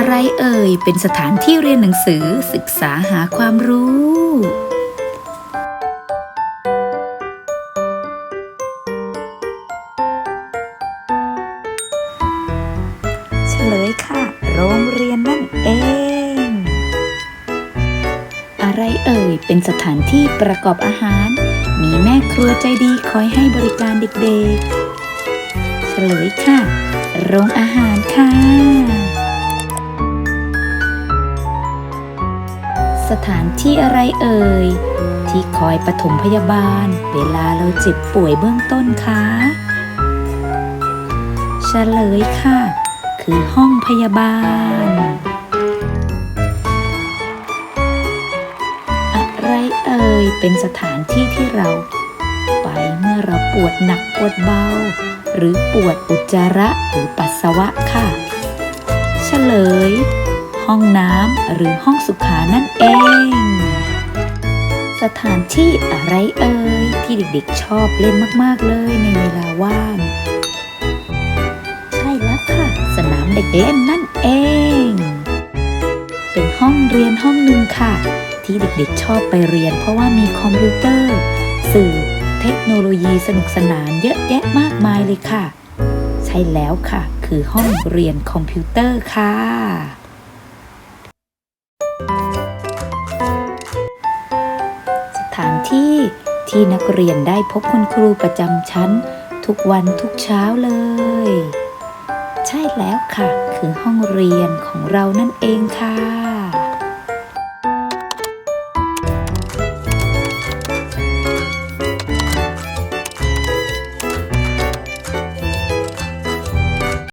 อะไรเอ่ย เป็นสถานที่เรียนหนังสือศึกษาหาความรู้ เฉลยค่ะ โรงเรียนนั่นเอง อะไรเอ่ย เป็นสถานที่ประกอบอาหาร มีแม่ครัวใจดีคอยให้บริการเด็กๆ เฉลยค่ะ โรงอาหารค่ะ สถานที่อะไรเอ่ย ที่คอยปฐมพยาบาล เวลาเราเจ็บป่วยเบื้องต้นคะเฉลยค่ะ คือห้องพยาบาล อะไรเอ่ย เป็นสถานที่ที่เรา ไปเมื่อเราปวดหนักปวดเบา หรือปวดอุจจาระหรือปัสสาวะค่ะ เฉลย องน้ำหรือห้องสุขานั่นเอง สถานที่อะไรเอ่ยที่เด็กๆชอบเล่นมากๆเลยในเวลาว่าง ใช่แล้วค่ะ สนามเด็กเล่นนั่นเอง เป็นห้องเรียนห้องหนึ่งค่ะ ที่เด็กๆชอบไปเรียน เพราะว่ามีคอมพิวเตอร์ สื่อเทคโนโลยีสนุกสนานเยอะแยะมากมายเลยค่ะ ใช่แล้วค่ะ คือห้องเรียนคอมพิวเตอร์ค่ะ ถานที่ที่นักเรียนได้พบคุณครูประจำชั้น ทุกวันทุกเช้าเลย ใช่แล้วค่ะ คือห้องเรียนของเรานั่นเองค่ะ